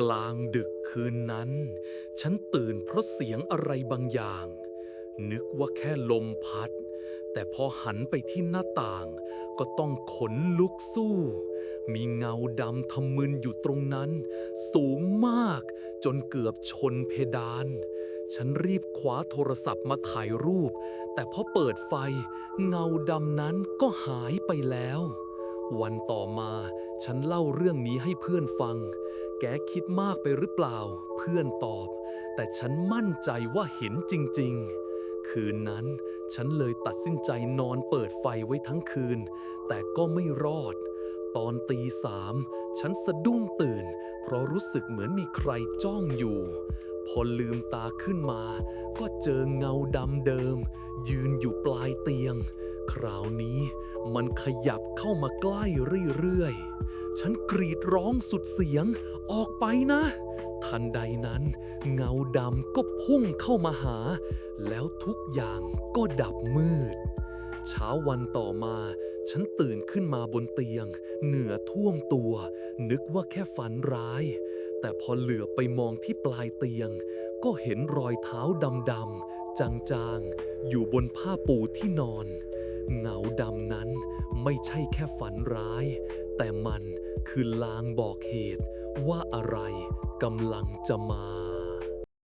กลางดึกคืนนั้น ฉันตื่นเพราะเสียงอะไรบางอย่าง นึกว่าแค่ลมพัด แต่พอหันไปที่หน้าต่าง ก็ต้องขนลุกสู้ มีเงาดำทำมึนอยู่ตรงนั้น สูงมากจนเกือบชนเพดาน ฉันรีบคว้าโทรศัพท์มาถ่ายรูป แต่พอเปิดไฟ เงาดำนั้นก็หายไปแล้ว วันต่อมาฉันเล่าเรื่องนี้ให้เพื่อนฟัง แกคิดมากไปหรือเปล่า เพื่อนตอบ แต่ฉันมั่นใจว่าเห็นจริง ๆ คืนนั้นฉันเลยตัดสินใจนอนเปิดไฟไว้ทั้งคืน แต่ก็ไม่รอด ตอนตีสามฉันสะดุ้งตื่น เพราะรู้สึกเหมือนมีใครจ้องอยู่ พอลืมตาขึ้นมา ก็เจอเงาดำเดิม ยืนอยู่ปลายเตียง คราวนี้มันขยับเข้ามาใกล้เรื่อยๆ ฉันกรีดร้องสุดเสียงออกไปนะ ทันใดนั้น เงาดำก็พุ่งเข้ามาหา แล้วทุกอย่างก็ดับมืด เช้าวันต่อมา ฉันตื่นขึ้นมาบนเตียง เหนือท่วมตัว นึกว่าแค่ฝันร้าย แต่พอเหลือไปมองที่ปลายเตียง ก็เห็นรอยเท้าดำๆจางๆ อยู่บนผ้าปูที่นอน เงาดำนั้นไม่ใช่แค่ฝันร้าย แต่มันคือลางบอกเหตุว่าอะไรกำลังจะมา